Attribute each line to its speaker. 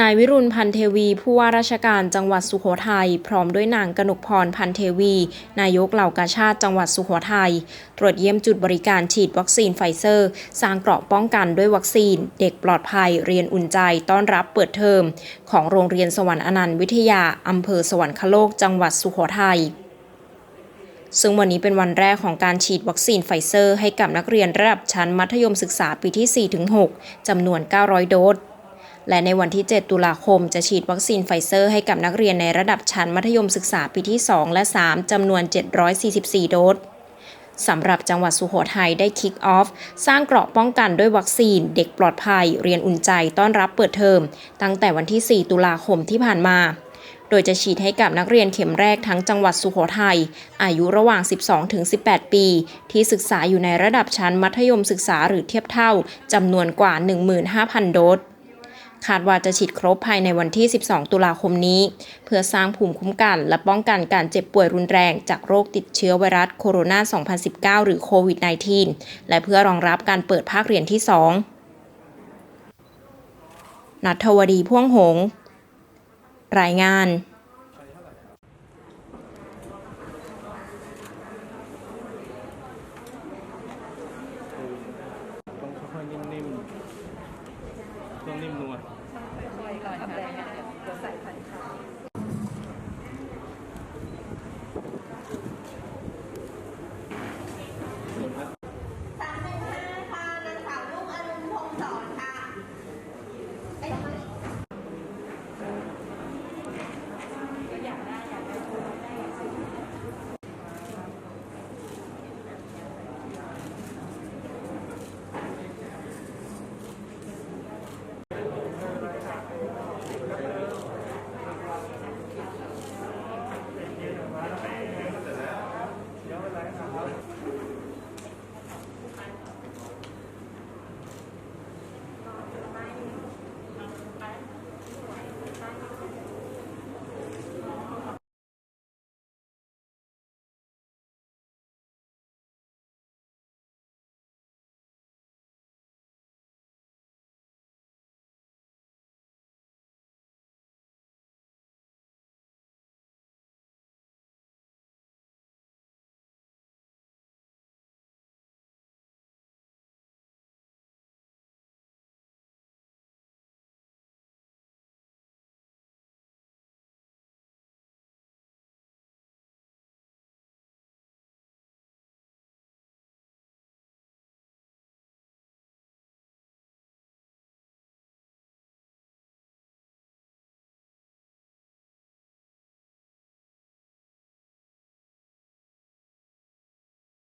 Speaker 1: นายวิรุณพันเทวี ผู้ว่าราชการจังหวัดสุโขทัยพร้อมด้วยนางกนกพรพันเทวี นายกเหล่ากาชาติจังหวัดสุโขทัยตรวจเยี่ยมจุดบริการฉีดวัคซีนไฟเซอร์ สร้างเกราะป้องกันด้วยวัคซีน เด็กปลอดภัยเรียนอุ่นใจต้อนรับเปิดเทอม ของโรงเรียนสวรรค์อนันต์วิทยาอำเภอสวรรคโลกจังหวัดสุโขทัยซึ่งวันนี้เป็นวันแรกของการฉีดวัคซีนไฟเซอร์ให้กับนักเรียนระดับชั้นมัธยมศึกษาปีที่ 4-6จำนวน 900 โดส และในวันที่ 7 ตุลาคมจะฉีดวัคซีนไฟเซอร์ให้กับนักเรียนในระดับชั้นมัธยมศึกษาปีที่ 2 และ 3 จำนวน 744 โดสสำหรับจังหวัดสุโขทัยได้คิกออฟ สร้างเกราะป้องกันด้วยวัคซีน เด็กปลอดภัย เรียนอุ่นใจต้อนรับเปิดเทอม ตั้งแต่วันที่ 4 ตุลาคมที่ผ่านมา โดยจะฉีดให้กับนักเรียนเข็มแรกทั้งจังหวัดสุโขทัยอายุระหว่าง 12-18 ปี ที่ศึกษาอยู่ในระดับชั้นมัธยมศึกษาหรือเทียบเท่าจำนวนกว่า 15,000 โดส คาดว่าจะฉีดครบภายในวันที่ 12 ตุลาคมนี้ เพื่อสร้างภูมิคุ้มกัน และป้องกันการเจ็บป่วยรุนแรงจากโรคติดเชื้อไวรัสโคโรนา 2019 หรือโควิด -19 และเพื่อรองรับการเปิดภาคเรียนที่ 2 นัทวดีพ่วงหงส์รายงาน
Speaker 2: ต้องค่อยๆนิ่มๆต้องนิ่มนวล
Speaker 3: 再看一下